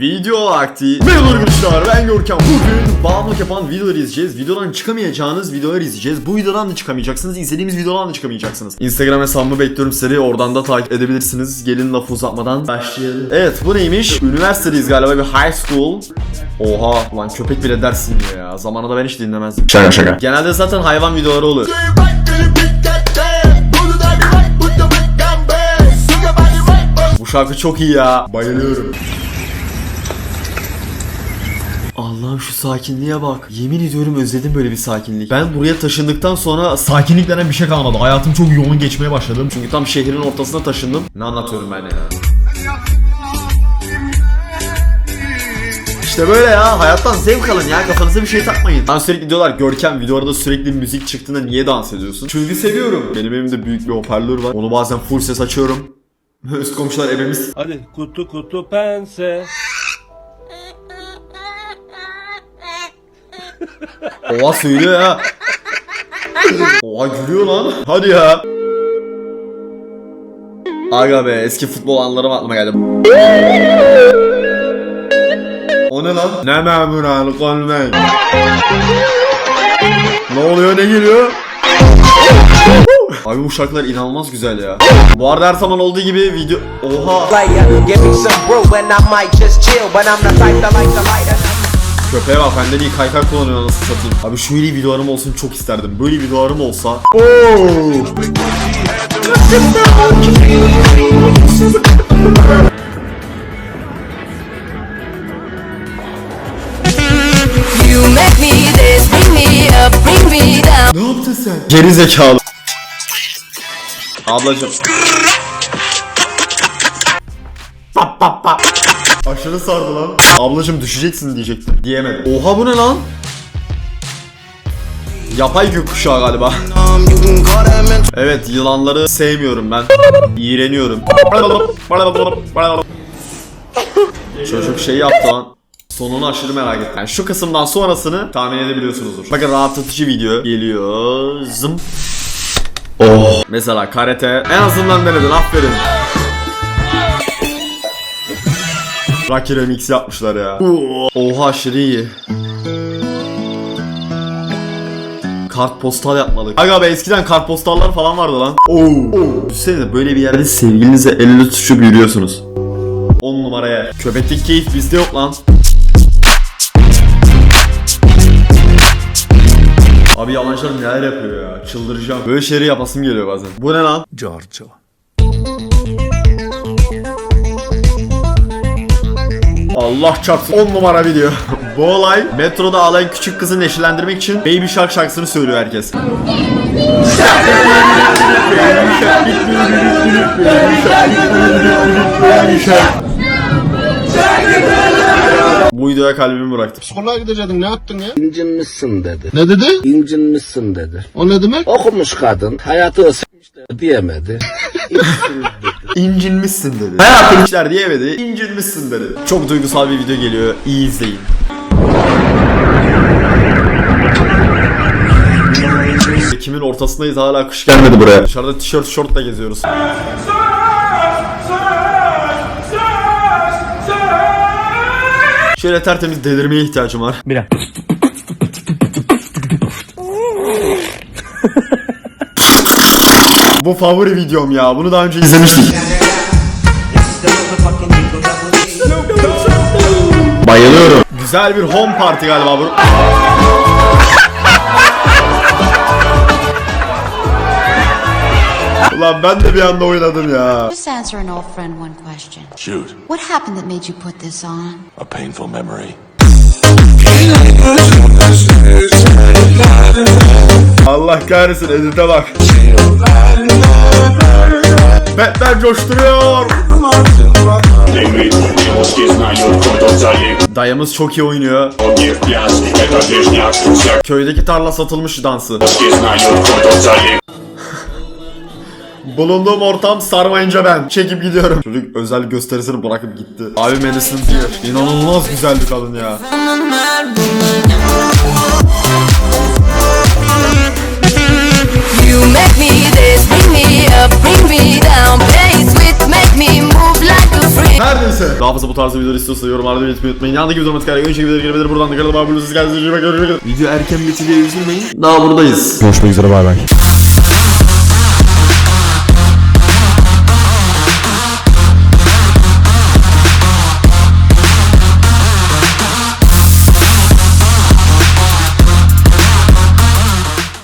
Video vakti. Merhaba arkadaşlar ben Görkem. Bugün bağımlılık yapan videoları izleyeceğiz. Videodan çıkamayacağınız videoları izleyeceğiz. Bu videodan da çıkamayacaksınız. İzlediğimiz videodan da çıkamayacaksınız. Instagram hesabımı bekliyorum sizleri. Oradan da takip edebilirsiniz. Gelin lafı uzatmadan başlayalım. Evet bu neymiş? Üniversitedeyiz galiba bir high school. Oha lan köpek bile ders dinliyor ya. Zamanında ben hiç dinlemezdim. Şaka şaka. Genelde zaten hayvan videoları oluyor. Bu şarkı çok iyi ya. Bayılıyorum. Allah'ım şu sakinliğe bak. Yemin ediyorum özledim böyle bir sakinlik. Ben buraya taşındıktan sonra sakinlik denen bir şey kalmadı. Hayatım çok yoğun geçmeye başladım. Çünkü tam şehrin ortasına taşındım. Ne anlatıyorum ben ya? İşte böyle ya hayattan zevk alın ya kafanıza bir şey takmayın. Ben sürekli diyorlar Görkem videolarda sürekli müzik çıktığında niye dans ediyorsun? Çünkü seviyorum. Benim evimde büyük bir hoparlör var. Onu bazen full ses açıyorum. Üst komşular ebemiz. Hadi kutu kutu pense. Oha söylüyor ya. Oha gülüyor lan. Hadi ya. Aga be eski futbol anılarım aklıma geldi. O ne lan? Ne memur al ne oluyor ne geliyor? Abi bu şarkılar inanılmaz güzel ya. Bu arada her zaman olduğu gibi video... Oha! Köpeğe bak benden iyi kaykay kullanıyor nasıl satayım. Abi şöyle videolarım olsun çok isterdim. Böyle videolarım olsa. Oo! You make me this, bring me up, bring me down. Ne yaptın sen? Geri zekalı. Ablacım. Pap pap pap. Aşırı sardı lan. Ablacım düşeceksin diyecektim. Diyemedim. Oha bu ne lan? Yapay gökkuşağı galiba. Evet yılanları sevmiyorum ben. İğreniyorum. Çocuk şey yaptı lan. Sonunu aşırı merak ettim. Yani şu kısımdan sonrasını tahmin edebiliyorsunuzdur. Bakın rahatlatıcı video geliyor. Zım. Mesela karate. En azından denedin aferin. Rocky Remix yapmışlar ya. Oha aşırı iyi. Kartpostal yapmalık. Aga be eskiden kartpostallar falan vardı lan. Oo. Düşünsenize böyle bir yerde sevgilinize elle tutuşup yürüyorsunuz. 10 numaraya. Köpeklik keyif bizde yok lan. Abi yalancılar neler yapıyor ya. Çıldıracağım. Böyle şeyleri yapasım geliyor bazen. Bu ne lan? Giorgio. Allah çarpsın 10 numara video. Bu olay metroda ağlayan küçük kızı neşelendirmek için Baby Shark şarkısını söylüyor herkes. Bu videoya kalbimi bıraktım. Psikoloğa gidecektin ne yaptın ya? İncinmişsin dedi. Ne dedi? İncinmişsin dedi. O ne demek? Okumuş kadın hayatı ısıtmışlar diyemedi. İncinmişsin dedi. Hayatım işler diyemedi. İncinmişsin dedi. Çok duygusal bir video geliyor. İyi izleyin. Ekim'in ortasındayız hala kış gelmedi buraya. Dışarıda tişört şortla geziyoruz. Şöyle tertemiz delirmeye ihtiyacım var. Bu favori videom ya. Bunu daha önce izlemiştik. Bayılıyorum. Güzel bir home party galiba bu. Ulan ben de bir anda oynadım ya. Just answer an old friend one question. Shoot. What happened that made you put this on? A painful memory. Allah kahretsin edite bak. Batman coşturuyor. Dayımız çok iyi oynuyor. Köydeki tarla satılmış dansı. Bulunduğum ortam sarmayınca ben. Çekip gidiyorum. Çocuk özel gösterisini bırakıp gitti. Abi Madison Beer. İnanılmaz güzel bir kadın ya. You make me this, bring me up, bring me down. Play sweet, make me move like a freak. Her neyse. Daha fazla bu tarzda videolar istiyorsa yorumlarda belirtmeyi unutmayın. Yanındaki videomu tıklayarak önceki videoları gelebilir. Buradan da kanalıma abone olursanız kendinize iyi bakın. Video erken bitti diye üzülmeyin. Daha buradayız. Görüşmek üzere bay bay.